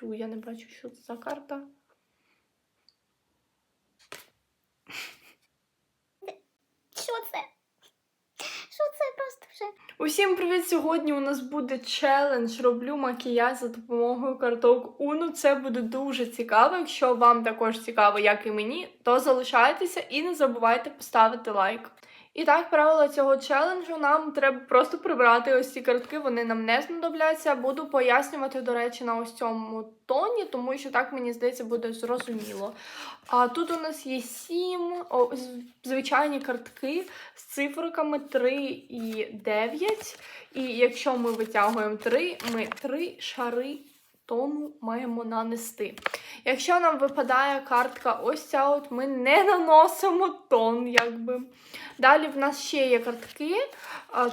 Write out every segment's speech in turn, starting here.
цю. Я не бачу, що це за карта. Що це? Що це просто вже? Усім привіт! Сьогодні у нас буде челендж. Роблю макіяж за допомогою карток Уну. Це буде дуже цікаво. Якщо вам також цікаво, як і мені, то залишайтеся і не забувайте поставити лайк. І так, правила цього челенджу нам треба просто прибрати ось ці картки, вони нам не знадобляться. Буду пояснювати, до речі, на ось цьому тоні, тому що так мені здається буде зрозуміло. А тут у нас є сім звичайні картки з цифриками 3 і 9. І якщо ми витягуємо 3, ми 3 шари тону маємо нанести. Якщо нам випадає картка ось ця, от ми не наносимо тон, якби. Далі в нас ще є картки.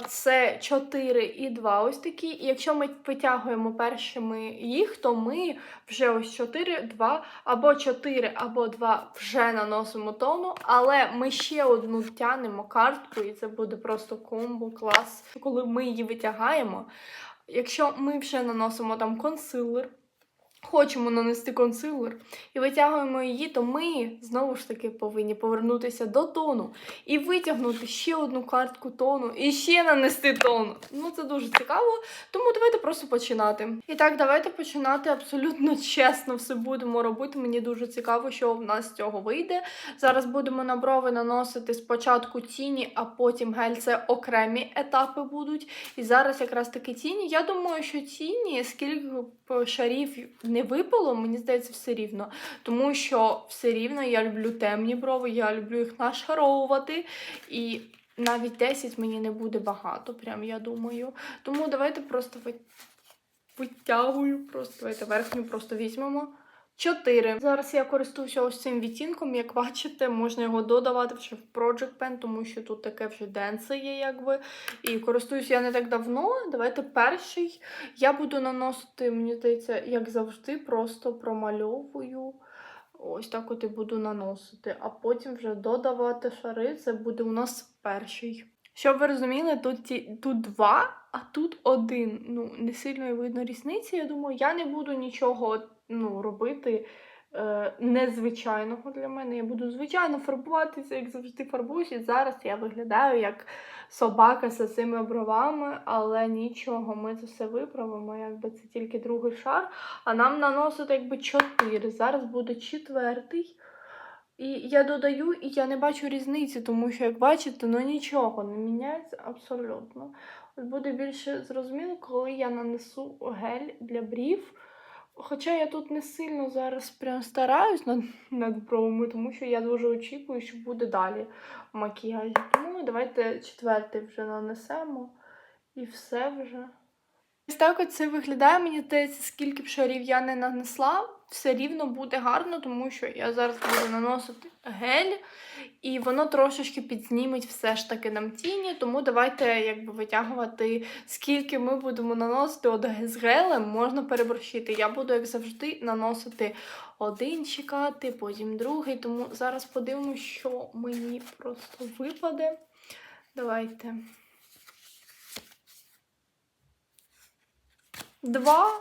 Це 4 і 2 ось такі. І якщо ми витягуємо першими їх, то ми вже ось 4, 2, або 4, або 2 вже наносимо тону, але ми ще одну тянемо картку, і це буде просто комбо, клас. Коли ми її витягаємо. Якщо ми вже наносимо там консилер, хочемо нанести консилер і витягуємо її, то ми знову ж таки повинні повернутися до тону і витягнути ще одну картку тону і ще нанести тон. Ну це дуже цікаво. Тому давайте просто починати. І так, давайте починати абсолютно чесно. Все будемо робити. Мені дуже цікаво, що в нас з цього вийде. Зараз будемо на брови наносити спочатку тіні, а потім гель. Це окремі етапи будуть. І зараз якраз таки тіні. Я думаю, що тіні, скільки б шарів не випало, мені здається, все рівно. Тому що все рівно я люблю темні брови, я люблю їх нашаровувати. І навіть 10 мені не буде багато, прям я думаю. Тому давайте просто витягую, просто давайте верхню просто візьмемо. 4. Зараз я користуюся ось цим відтінком. Як бачите, можна його додавати вже в Project Pen, тому що тут таке вже денце є, якби. І користуюся я не так давно. Давайте перший. Я буду наносити, мені здається, як завжди, просто промальовую. Ось так от і буду наносити, а потім вже додавати шари. Це буде у нас перший. Щоб ви розуміли, тут, ті, тут два, а тут один. Ну, не сильно видно різниці. Я думаю, я не буду нічого ну, робити е, незвичайного для мене. Я буду звичайно фарбуватися, як завжди фарбуюсь. І зараз я виглядаю як собака з цими бровами, але нічого, ми це все виправимо. Якби це тільки другий шар. А нам наносити якби чотири. Зараз буде четвертий. І я додаю, і я не бачу різниці, тому що, як бачите, ну нічого не міняється абсолютно. Буде більше зрозуміло, коли я нанесу гель для брів. Хоча я тут не сильно зараз прям стараюсь над, над бровами, тому що я дуже очікую, що буде далі макіяж. Тому давайте четвертий вже нанесемо і все вже. Ось так от це виглядає. Мені здається, скільки б шарів я не нанесла, все рівно буде гарно, тому що я зараз буду наносити гель, і воно трошечки підзніметь все ж таки нам тіні. Тому давайте якби витягувати, скільки ми будемо наносити от з гелем, можна переборщити. Я буду, як завжди, наносити один чекати, потім другий. Тому зараз подивимося, що мені просто випаде. Давайте. Два.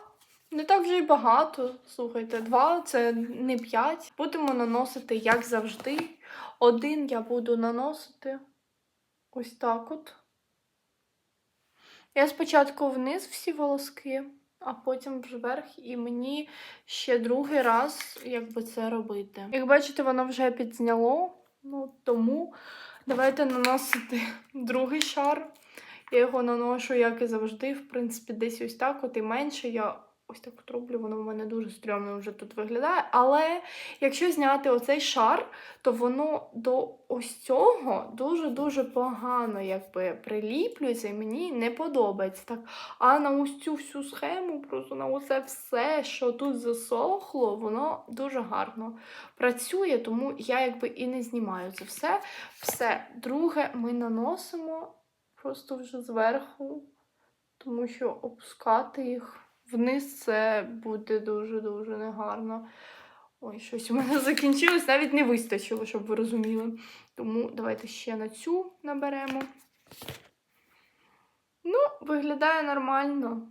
Не так вже й багато. Слухайте, два це не п'ять. Будемо наносити, як завжди. Один я буду наносити ось так от. Я спочатку вниз всі волоски, а потім вверх, і мені ще другий раз якби це робити. Як бачите, воно вже підзняло, ну тому давайте наносити другий шар. Я його наношу, як і завжди, в принципі, десь ось так, от і менше я ось так от роблю, воно в мене дуже стрьомно вже тут виглядає. Але якщо зняти оцей шар, то воно до ось цього дуже-дуже погано якби приліплюється, і мені не подобається. Так, а на ось цю всю схему, просто на оце все, що тут засохло, воно дуже гарно працює, тому я якби і не знімаю це все. Все, друге, ми наносимо просто вже зверху, тому що опускати їх вниз це буде дуже-дуже негарно. Ой, щось у мене закінчилось, навіть не вистачило, щоб ви розуміли. Тому давайте ще на цю наберемо. Ну, виглядає нормально.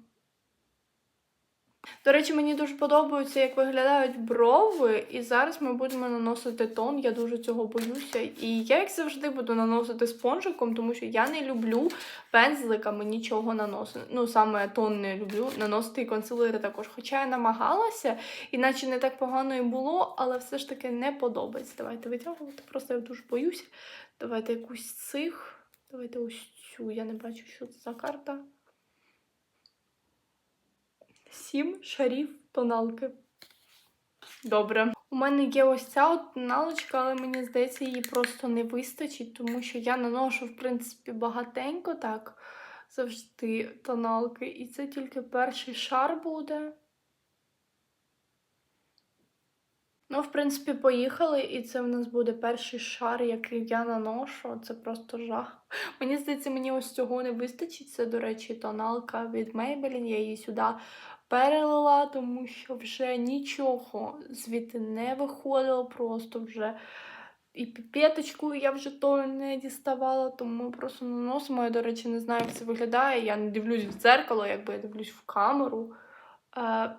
До речі, мені дуже подобається, як виглядають брови. І зараз ми будемо наносити тон. Я дуже цього боюся. І я, як завжди, буду наносити спонжиком, тому що я не люблю пензликами нічого наносити. Ну, саме тон не люблю. Наносити і консилери також. Хоча я намагалася, іначе не так погано і було, але все ж таки не подобається. Давайте витягувати. Просто я дуже боюся. Давайте якусь цих. Давайте ось цю. Я не бачу, що це за карта. Сім шарів тоналки. Добре. У мене є ось ця от тоналочка, але мені здається, її просто не вистачить, тому що я наношу, в принципі, багатенько так завжди тоналки. І це тільки перший шар буде. Ну, в принципі, поїхали, і це в нас буде перший шар, який я наношу. Це просто жах. Мені здається, мені ось цього не вистачить. Це, до речі, тоналка від Maybelline. Я її сюди перелила, тому що вже нічого звідти не виходило, просто вже і піпеточку я вже то не діставала, тому просто наносимо. Я, до речі, не знаю, як це виглядає. Я не дивлюсь в дзеркало, якби я дивлюсь в камеру. Е,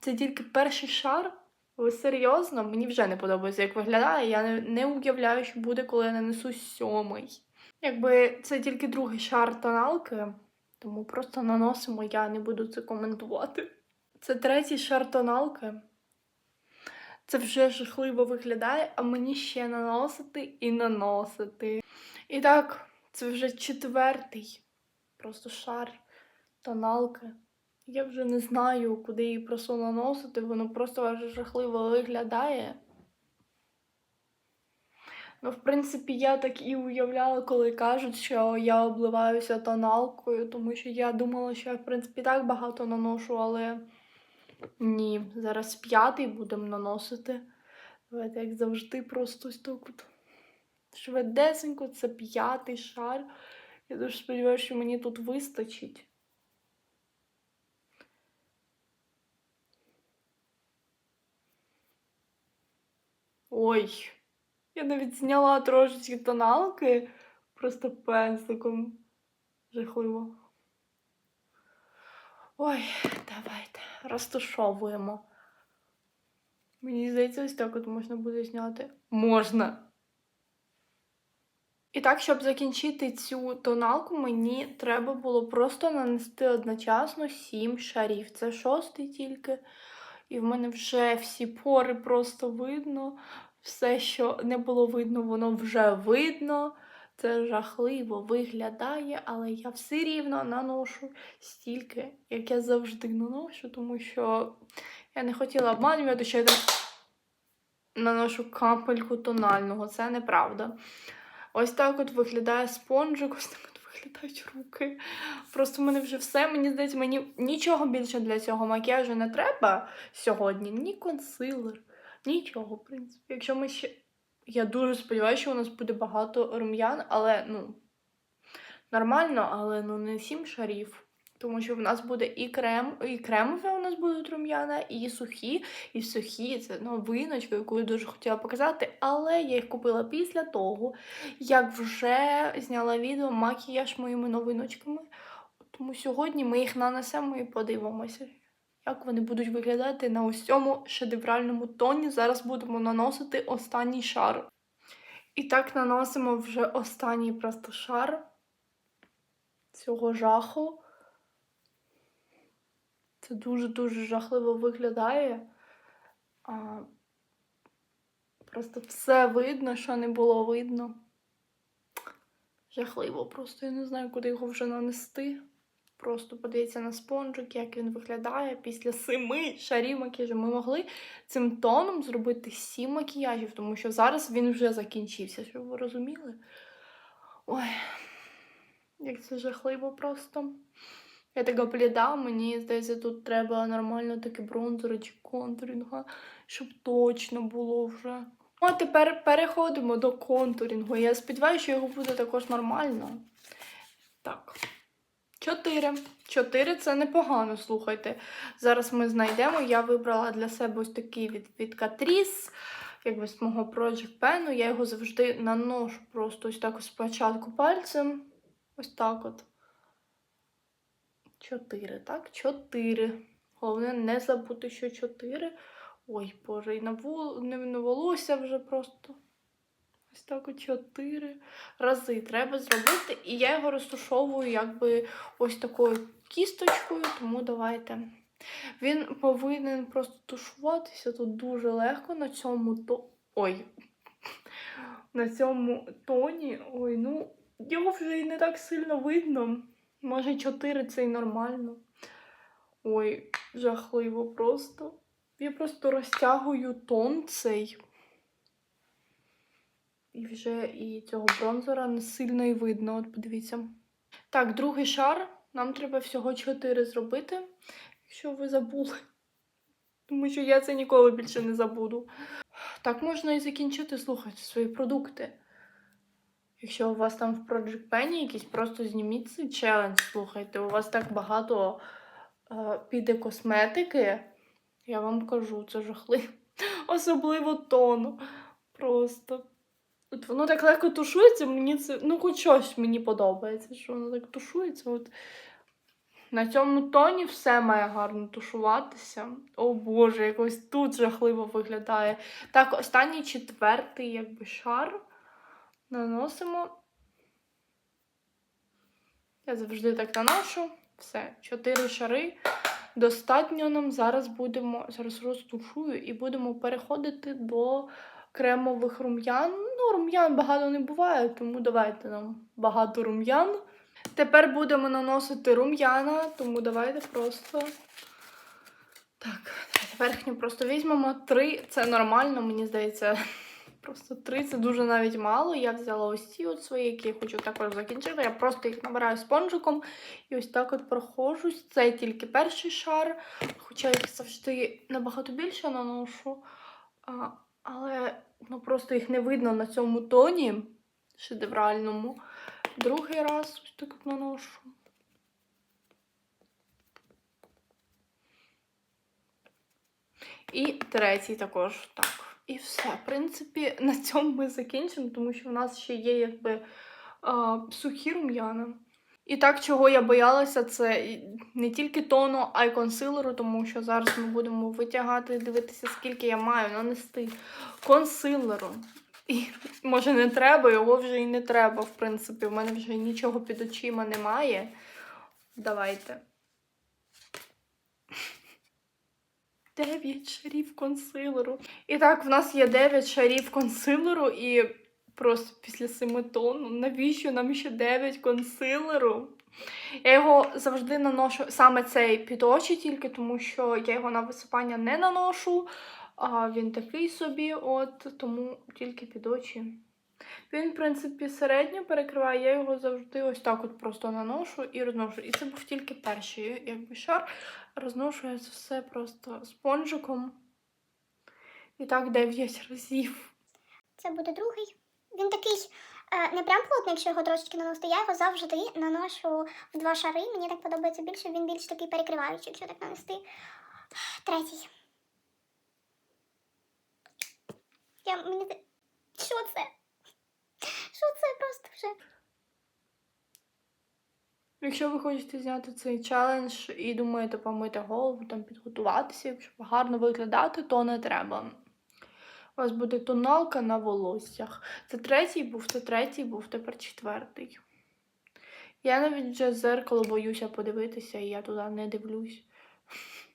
Це тільки перший шар. Ви серйозно? Мені вже не подобається, як виглядає. Я не уявляю, що буде, коли я нанесу сьомий. Якби це тільки другий шар тоналки, тому просто наносимо, я не буду це коментувати. Це третій шар тоналки. Це вже жахливо виглядає, а мені ще наносити і наносити. І так, це вже четвертий просто шар тоналки. Я вже не знаю, куди її просто наносити, воно просто жахливо виглядає. Ну, в принципі, я так і уявляла, коли кажуть, що я обливаюся тоналкою, тому що я думала, що я, в принципі, так багато наношу, але ні, зараз п'ятий будемо наносити. Давайте, як завжди, просто так от швидесенько, це п'ятий шар. Я дуже сподіваюся, що мені тут вистачить. Ой, я навіть зняла трошечки тоналки просто пензликом. Жахливо. Ой, давайте розташовуємо. Мені здається, ось так от можна буде зняти. Можна. І так, щоб закінчити цю тоналку, мені треба було просто нанести одночасно сім шарів. Це шостий тільки. І в мене вже всі пори просто видно. Все, що не було видно, воно вже видно. Це жахливо виглядає, але я все рівно наношу стільки, як я завжди наношу, тому що я не хотіла обманювати, що я наношу капельку тонального. Це неправда. Ось так от виглядає спонжик, ось так от виглядають руки. Просто в мене вже все. Мені здається, мені нічого більше для цього макіяжу не треба сьогодні. Ні консилер, нічого, в принципі. Якщо ми ще. Я дуже сподіваюся, що у нас буде багато рум'ян, але ну нормально, але ну не сім шарів. Тому що в нас буде і крем, і кремове у нас будуть рум'яна, і сухі, і сухі. Це новиночка, яку я дуже хотіла показати. Але я їх купила після того, як вже зняла відео макіяж моїми новиночками. Тому сьогодні ми їх нанесемо і подивимося, як вони будуть виглядати на ось цьому шедевральному тоні. Зараз будемо наносити останній шар. І так наносимо вже останній просто шар цього жаху. Це дуже-дуже жахливо виглядає. А, Просто все видно, що не було видно. Жахливо, просто я не знаю, куди його вже нанести. Просто подивіться на спонжик, як він виглядає після семи шарів макіяжу. Ми могли цим тоном зробити сім макіяжів, тому що зараз він вже закінчився, щоб ви розуміли. Ой, як це жахливо просто. Я така бліда, мені здається, тут треба нормально таке бронзера чи контурінга, щоб точно було вже. А тепер переходимо до контурінгу. Я сподіваюся, що його буде також нормально. Так. Чотири. Чотири це непогано, слухайте. Зараз ми знайдемо. Я вибрала для себе ось такий від, від Catrice, якби з мого Project Pen. Я його завжди наношу просто ось так спочатку пальцем. Ось так от. Чотири, так? Чотири. Головне не забути, що 4. Ой, боже, і на, вол... не волосся вже просто. Ось так от 4 рази треба зробити. І я його розташовую якби ось такою кісточкою, тому давайте. Він повинен просто тушуватися тут дуже легко на цьому то. Ой. На цьому тоні. Ой, ну, його вже і не так сильно видно. Може, 4 це і нормально. Ой, жахливо просто. Я просто розтягую тон цей. І вже і цього бронзера не сильно і видно, от подивіться. Так, другий шар. Нам треба всього 4 зробити, якщо ви забули. Тому що я це ніколи більше не забуду. Так можна і закінчити слухати свої продукти. Якщо у вас там в Project Penny якийсь, просто зніміть цей челендж, слухайте. У вас так багато е, піде косметики. Я вам кажу, це жахливо. Особливо тону. Просто. От воно так легко тушується, мені це. Ну, хоч щось мені подобається, що воно так тушується. От. На цьому тоні все має гарно тушуватися. О Боже, якось тут жахливо виглядає. Так, останній четвертий, якби шар наносимо. Я завжди так наношу. Все, чотири шари. Достатньо нам зараз будемо, зараз розтушую і будемо переходити до кремових рум'ян. Ну, рум'ян багато не буває, тому давайте нам багато рум'ян. Тепер будемо наносити рум'яна, тому давайте просто. Так, верхню просто візьмемо. Три це нормально, мені здається. Просто три це дуже навіть мало. Я взяла ось ці от свої, які я хочу також закінчити. Я просто їх набираю спонжиком і ось так от прохожусь. Це тільки перший шар, хоча їх завжди набагато більше наношу. А, але ну, просто їх не видно на цьому тоні шедевральному. Другий раз ось так наношу. І третій також так. І все. В принципі, на цьому ми закінчимо, тому що в нас ще є якби сухі рум'яна. І так, чого я боялася, це не тільки тону, а й консилеру, тому що зараз ми будемо витягати, дивитися, скільки я маю нанести консилеру. І може не треба, його вже і не треба, в принципі. В мене вже нічого під очима немає. Давайте. Дев'ять шарів консилеру. І так, в нас є 9 шарів консилеру, і просто після 7 тонн, ну, навіщо нам ще 9 консилеру? Я його завжди наношу саме цей під очі, тільки тому що я його на висипання не наношу. А він такий собі, от тому тільки під очі. Він, в принципі, середньо перекриває, я його завжди ось так от просто наношу і розношу. І це був тільки перший якби шар. Розношу я це все просто спонжиком. І так 9 разів. Це буде другий. Він такий е, не прям плотний, якщо його трошечки наносити. Я його завжди наношу в два шари. Мені так подобається більше, він більш такий перекриваючий, якщо так нанести. Третій. Я мені. Що це? Що це просто вже? Якщо ви хочете зняти цей челендж і думаєте помити голову, там підготуватися, щоб гарно виглядати, то не треба. У вас буде тоналка на волоссях. Це третій був, це третій був, тепер четвертий. Я навіть вже в зеркало боюся подивитися, і я туди не дивлюсь.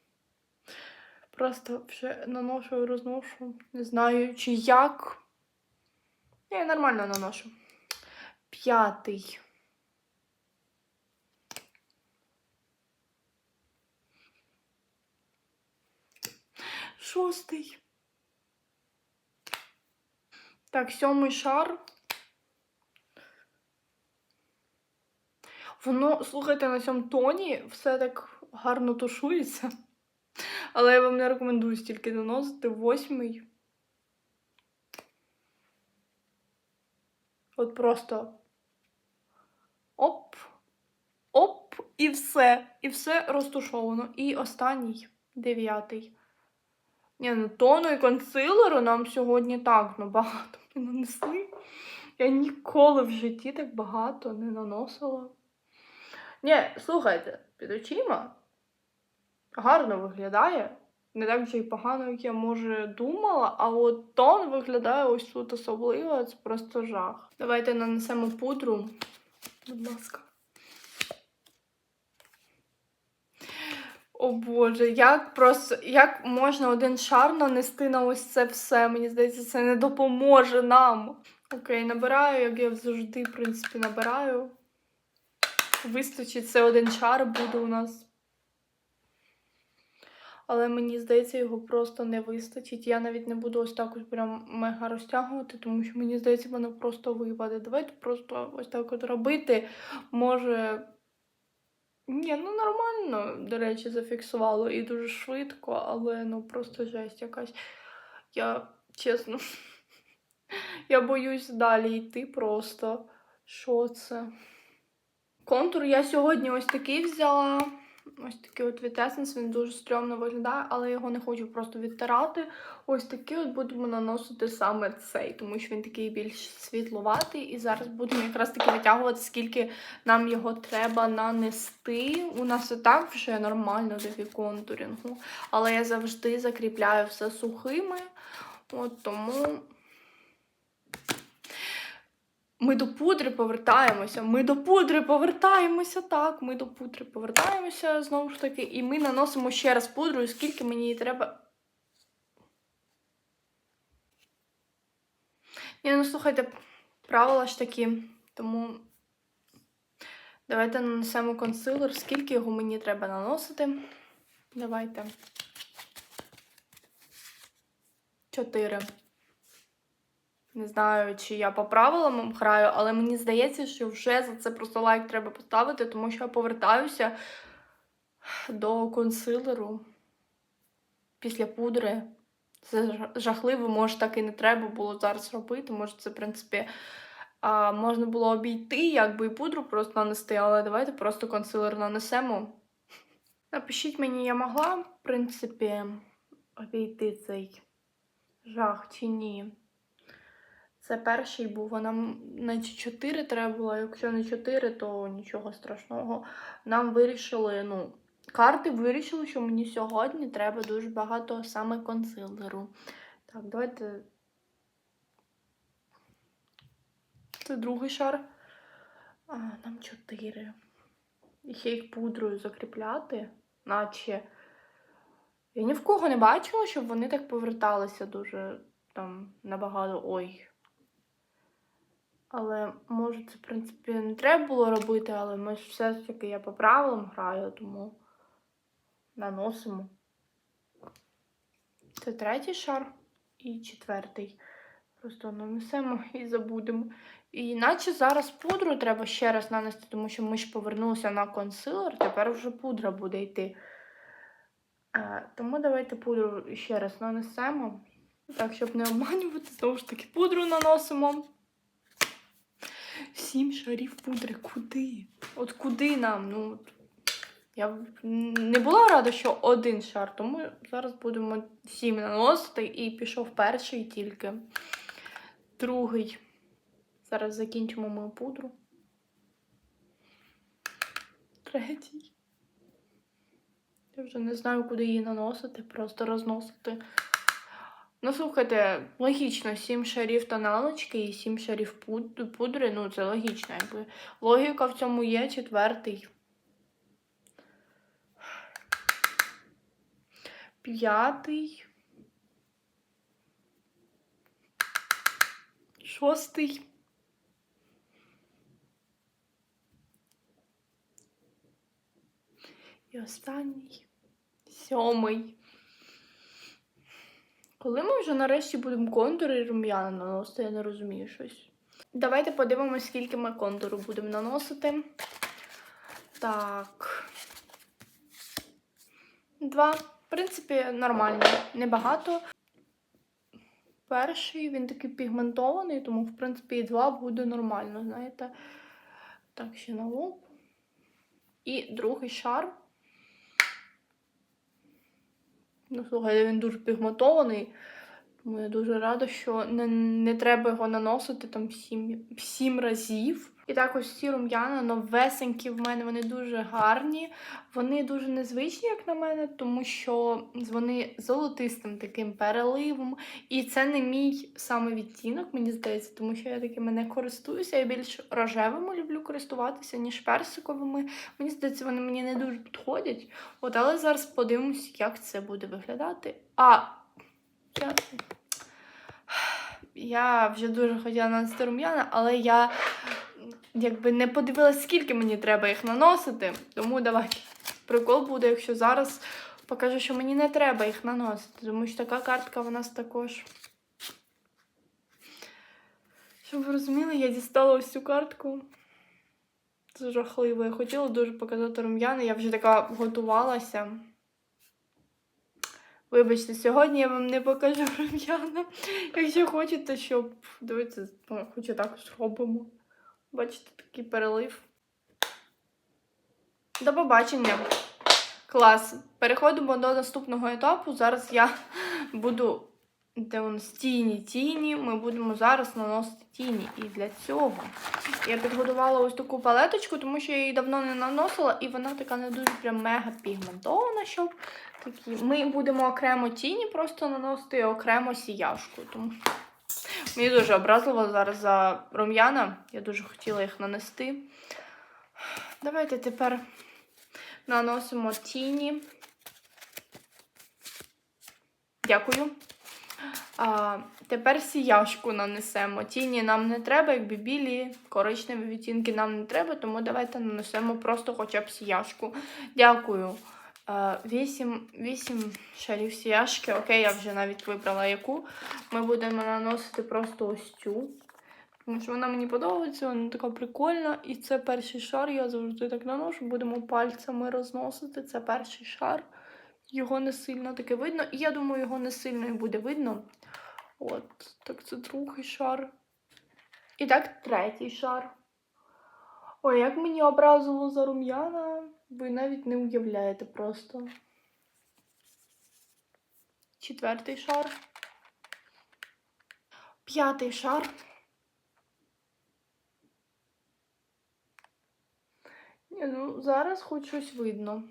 Просто вже наношу і розношу. Не знаю, чи як. Я нормально наношу. П'ятий. Шостий. Так, сьомий шар. Воно, слухайте, на цьому тоні все так гарно тушується. Але я вам не рекомендую стільки наносити. Восьмий. От просто оп, оп, і все. І все розтушовано. І останній, дев'ятий. Ні, ну тону і консилеру нам сьогодні так ну, багато не нанесли. Я ніколи в житті так багато не наносила. Ні, слухайте, під очима гарно виглядає. Не так вже й погано, як я може думала, а от тон виглядає ось тут особливо, це просто жах. Давайте нанесемо пудру. Будь ласка. О Боже, як просто як можна один шар нанести на ось це все? Мені здається, це не допоможе нам. Окей, набираю, як я завжди, в принципі, набираю. Вистачить це один шар буде у нас. Але мені здається, його просто не вистачить. Я навіть не буду ось так ось прям мега розтягувати, тому що мені здається, воно просто випаде. Давайте просто ось так от робити. Може. Ні, ну нормально, до речі, зафіксувало і дуже швидко, але ну просто жесть якась. Я чесно. Я боюсь далі йти просто. Що це? Контур я сьогодні ось такий взяла. Ось такий от від Essence, він дуже стрьомно виглядає, але його не хочу просто відтирати. Ось такий от будемо наносити саме цей, тому що він такий більш світловатий. І зараз будемо якраз таки витягувати, скільки нам його треба нанести. У нас і так вже нормально такий контурінгу, але я завжди закріпляю все сухими. От тому. Ми до пудри повертаємося. Ми до пудри повертаємося. Так, ми до пудри повертаємося знову ж таки. І ми наносимо ще раз пудру, скільки мені її треба. Ні, ну слухайте, правила ж такі, тому давайте нанесемо консилер. Скільки його мені треба наносити? Давайте. Чотири. Не знаю, чи я по правилам граю, але мені здається, що вже за це просто лайк треба поставити, тому що я повертаюся до консилеру після пудри. Це жахливо, може, так і не треба було зараз робити. Може, це, в принципі, можна було обійти, якби і пудру просто нанести, але давайте просто консилер нанесемо. Напишіть мені, я могла, в принципі, обійти цей жах чи ні. Це перший був, а нам наче 4 треба було. Якщо не 4, то нічого страшного. Нам вирішили, ну, карти вирішили, що мені сьогодні треба дуже багато саме консилеру. Так, давайте. Це другий шар. А, нам 4. І ще їх пудрою закріпляти, наче. Я ні в кого не бачила, щоб вони так поверталися дуже там набагато. Ой. Але може це, в принципі, не треба було робити, але ми ж все ж таки я по правилам граю, тому наносимо. Це третій шар і четвертий. Просто нанесемо і забудемо. І наче зараз пудру треба ще раз нанести, тому що ми ж повернулися на консилер, тепер вже пудра буде йти. Е, тому давайте пудру ще раз нанесемо. Так, щоб не обманювати, знову ж таки пудру наносимо. Сім шарів пудри. Куди? От куди нам? Ну, я не була рада, що один шар, тому зараз будемо сім наносити і пішов перший тільки. Другий. Зараз закінчимо мою пудру. Третій. Я вже не знаю, куди її наносити, просто розносити. Ну, слухайте, логічно, 7 шарів тоналочки і 7 шарів пуд- пудри, ну це логічно, якби. Логіка в цьому є, четвертий. П'ятий. Шостий. І останній. Сьомий. Коли ми вже нарешті будемо контури і рум'яна наносити, я не розумію щось. Давайте подивимося, скільки ми контуру будемо наносити. Так. Два. В принципі, нормально, небагато. Перший він такий пігментований, тому, в принципі, і два буде нормально, знаєте. Так, ще на лоб. І другий шар. Ну, слухай, він дуже пігментований. Тому я дуже рада, що не, не треба його наносити там сім, сім разів. І так ось ці рум'яна новесенькі в мене, вони дуже гарні. Вони дуже незвичні, як на мене, тому що вони золотистим таким переливом. І це не мій саме відтінок, мені здається, тому що я такими не користуюся. Я більш рожевими люблю користуватися, ніж персиковими. Мені здається, вони мені не дуже підходять. От, але зараз подивимось, як це буде виглядати. А я, я вже дуже хотіла нанести рум'яна, але я якби не подивилась, скільки мені треба їх наносити. Тому давай. Прикол буде, якщо зараз покажу, що мені не треба їх наносити, тому що така картка в нас також. Щоб ви розуміли, я дістала ось цю картку. Це жахливо. Я хотіла дуже показати рум'яна, я вже така готувалася. Вибачте, сьогодні я вам не покажу рум'яна. Якщо хочете, щоб. Дивіться, ну, хоч так зробимо. Бачите, такий перелив. До побачення. Клас. Переходимо до наступного етапу. Зараз я буду. Де у нас тіні, тіні. Ми будемо зараз наносити тіні. І для цього я підготувала ось таку палеточку, тому що я її давно не наносила, і вона така не дуже прям мега пігментована, щоб такі. Ми будемо окремо тіні просто наносити окремо сіяшку. Тому мені дуже образливо зараз за рум'яна. Я дуже хотіла їх нанести. Давайте тепер наносимо тіні. Дякую. А, тепер сіяшку нанесемо. Тіні нам не треба, якби білі, коричневі відтінки нам не треба, тому давайте нанесемо просто хоча б сіяшку. Дякую. А, вісім, вісім шарів сіяшки. Окей, я вже навіть вибрала яку. Ми будемо наносити просто ось цю. Тому що вона мені подобається, вона така прикольна. І це перший шар, я завжди так наношу. Будемо пальцями розносити. Це перший шар. Його не сильно таке видно. І я думаю, його не сильно і буде видно. От, так це другий шар. І так, третій шар. Ой, як мені образило за рум'яна, ви навіть не уявляєте просто. Четвертий шар. П'ятий шар. Ні, ну зараз хоч щось видно.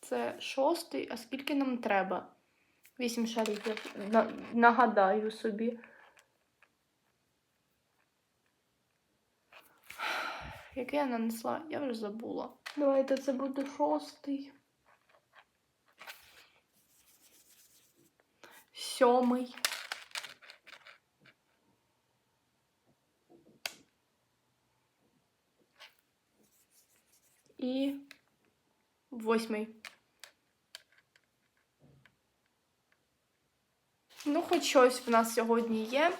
Це шостий, а скільки нам треба? Вісім шарів, я на- нагадаю собі. Яке я нанесла? Я вже забула. Давайте це буде шостий. Сьомий. І восьмий. Ну, хоч щось в нас сьогодні є.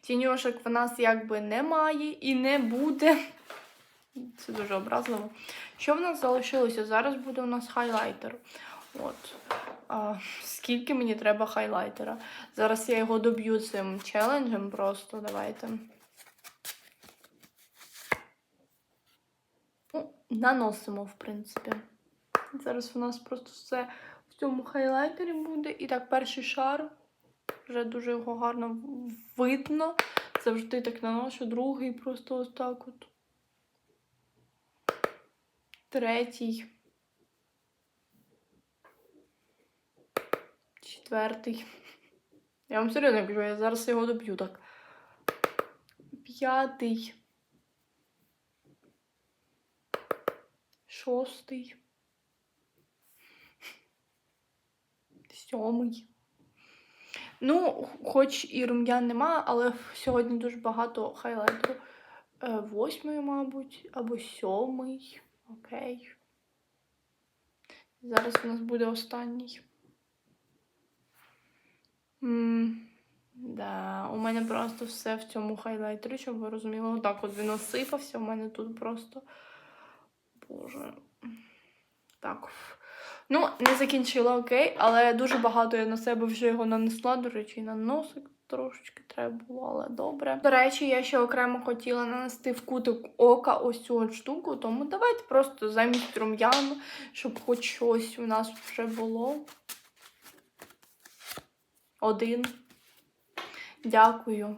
Тіньошок в нас якби немає і не буде. Це дуже образливо. Що в нас залишилося? Зараз буде у нас хайлайтер. От. А, скільки мені треба хайлайтера? Зараз я його доб'ю цим челенджем просто. Давайте. Ну, наносимо, в принципі. Зараз у нас просто все в цьому хайлайтері буде. І так, перший шар. Вже дуже його гарно видно. Завжди так наношу. Другий просто ось так от. Третій. Четвертий. Я вам серйозно кажу, я зараз його доб'ю так. П'ятий. Шостий. Сьомий. Ну, хоч і рум'ян нема, але сьогодні дуже багато хайлайтеру. Е, Восьмий, мабуть, або сьомий. Окей. Зараз у нас буде останній. м да, у мене просто все в цьому хайлайтері, щоб ви розуміли. Отак от він осипався, у мене тут просто. Боже. Так. Ну, не закінчила, окей, але дуже багато я на себе вже його нанесла. До речі, на носик трошечки треба було, але добре. До речі, я ще окремо хотіла нанести в кутик ока ось цю от штуку, тому давайте просто замість рум'ян, щоб хоч щось у нас вже було. Один. Дякую.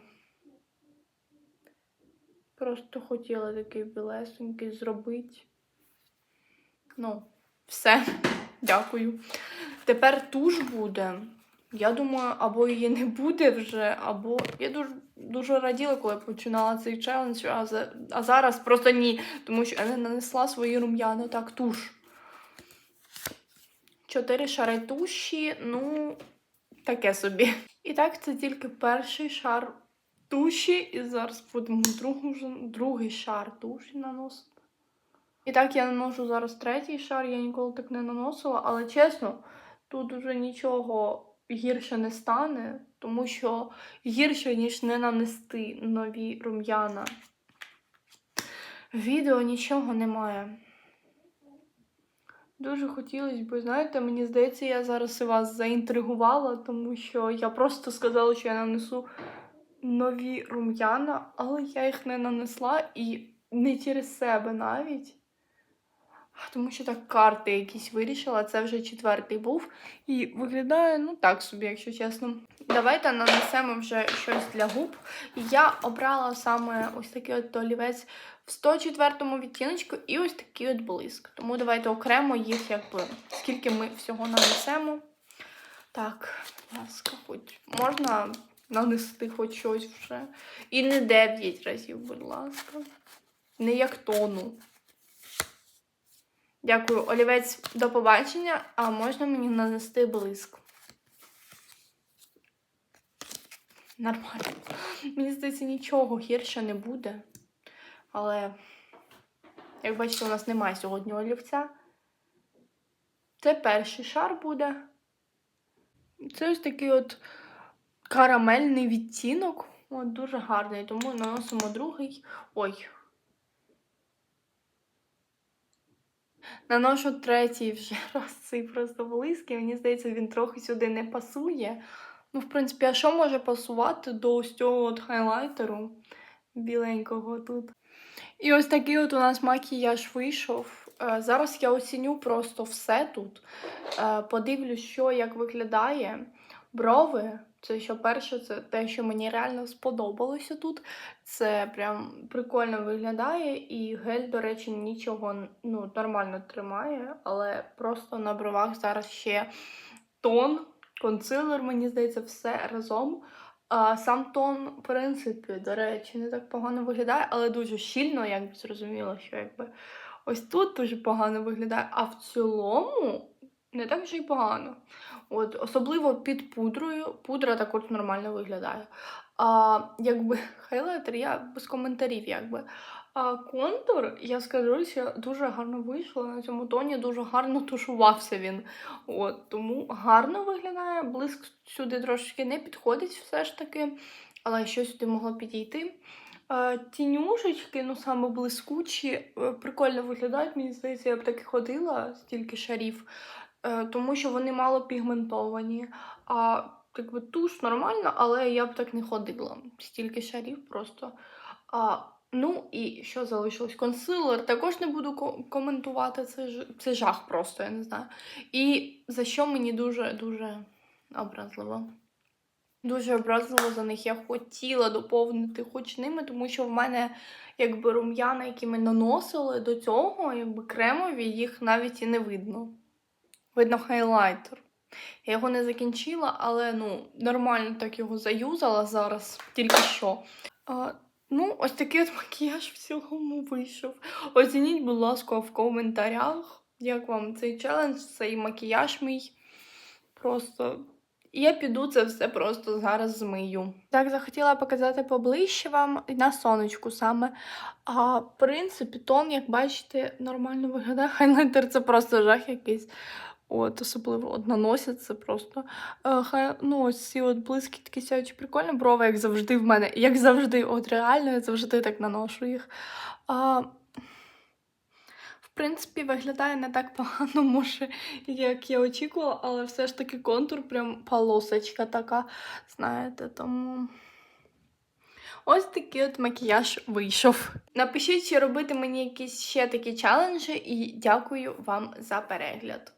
Просто хотіла такий білесенький зробити. Ну, все. Дякую. Тепер туш буде. Я думаю, або її не буде вже, або я дуже, дуже раділа, коли починала цей челендж, а, за, а зараз просто ні, тому що я не нанесла свої рум'яна. Так, туш. Чотири шари туші, ну, таке собі. І так, це тільки перший шар туші, і зараз будемо другу, другий шар туші наносити. І так, я наношу зараз третій шар, я ніколи так не наносила, але чесно, тут уже нічого гірше не стане, тому що гірше, ніж не нанести нові рум'яна. Відео нічого немає. Дуже хотілося б, знаєте, мені здається, я зараз і вас заінтригувала, тому що я просто сказала, що я нанесу нові рум'яна, але я їх не нанесла і не через себе навіть. Тому що так карти якісь вирішила, це вже четвертий був. І виглядає, ну так собі, якщо чесно. Давайте нанесемо вже щось для губ. Я обрала саме ось такий от олівець в 104 відтіночку і ось такий от блиск. Тому давайте окремо їх, якби, скільки ми всього нанесемо. Так, ласка, хоч можна нанести хоч щось вже. І не 9 разів, будь ласка. Не як тону. Дякую, олівець, до побачення. А можна мені нанести блиск? Нормально. Мені здається, нічого гірше не буде. Але, як бачите, у нас немає сьогодні олівця. Це перший шар буде. Це ось такий от карамельний відтінок. От, дуже гарний, тому наносимо другий. Ой. Наношу третій вже раз цей просто близький. мені здається, він трохи сюди не пасує. Ну, в принципі, а що може пасувати до ось цього от хайлайтеру біленького тут? І ось такий от у нас макіяж вийшов. Е, Зараз я оціню просто все тут. Е, Подивлюсь, що як виглядає. Брови. Це що перше, це те, що мені реально сподобалося тут. Це прям прикольно виглядає, і гель, до речі, нічого ну, нормально тримає, але просто на бровах зараз ще тон, консилер, мені здається, все разом. А сам тон, в принципі, до речі, не так погано виглядає, але дуже щільно, як зрозуміло, що якби ось тут дуже погано виглядає, а в цілому не так вже й погано. От, особливо під пудрою. Пудра також нормально виглядає. А якби хайлайтер, я без коментарів, якби. А контур, я скажу, що дуже гарно вийшло на цьому тоні, дуже гарно тушувався він. От, тому гарно виглядає. Блиск сюди трошки не підходить все ж таки, але що сюди могло підійти. Тінюшечки, ну саме блискучі, е, прикольно виглядають. Мені здається, я б так і ходила, стільки шарів, тому що вони мало пігментовані. А якби туш нормально, але я б так не ходила. Стільки шарів просто. А, ну і що залишилось? Консилер. Також не буду коментувати. Це, ж- це жах просто, я не знаю. І за що мені дуже-дуже образливо. Дуже образливо за них. Я хотіла доповнити хоч ними, тому що в мене якби рум'яна, які ми наносили до цього, якби кремові, їх навіть і не видно. Видно хайлайтер. Я його не закінчила, але ну, нормально так його заюзала зараз, тільки що. А, ну, ось такий от макіяж в цілому вийшов. Оцініть, будь ласка, в коментарях, як вам цей челендж, цей макіяж мій. Просто я піду це все просто зараз змию. Так, захотіла показати поближче вам на сонечку саме. А в принципі, тон, як бачите, нормально виглядає. Хайлайтер це просто жах якийсь. От, особливо от наносять це просто. Е, хай, ну, ось ці от близькі такі сяючі прикольно. Брови, як завжди, в мене, як завжди, от реально, я завжди так наношу їх. А, в принципі, виглядає не так погано, може, як я очікувала, але все ж таки контур, прям полосочка така, знаєте, тому. Ось такий от макіяж вийшов. Напишіть, чи робити мені якісь ще такі челенджі, і дякую вам за перегляд.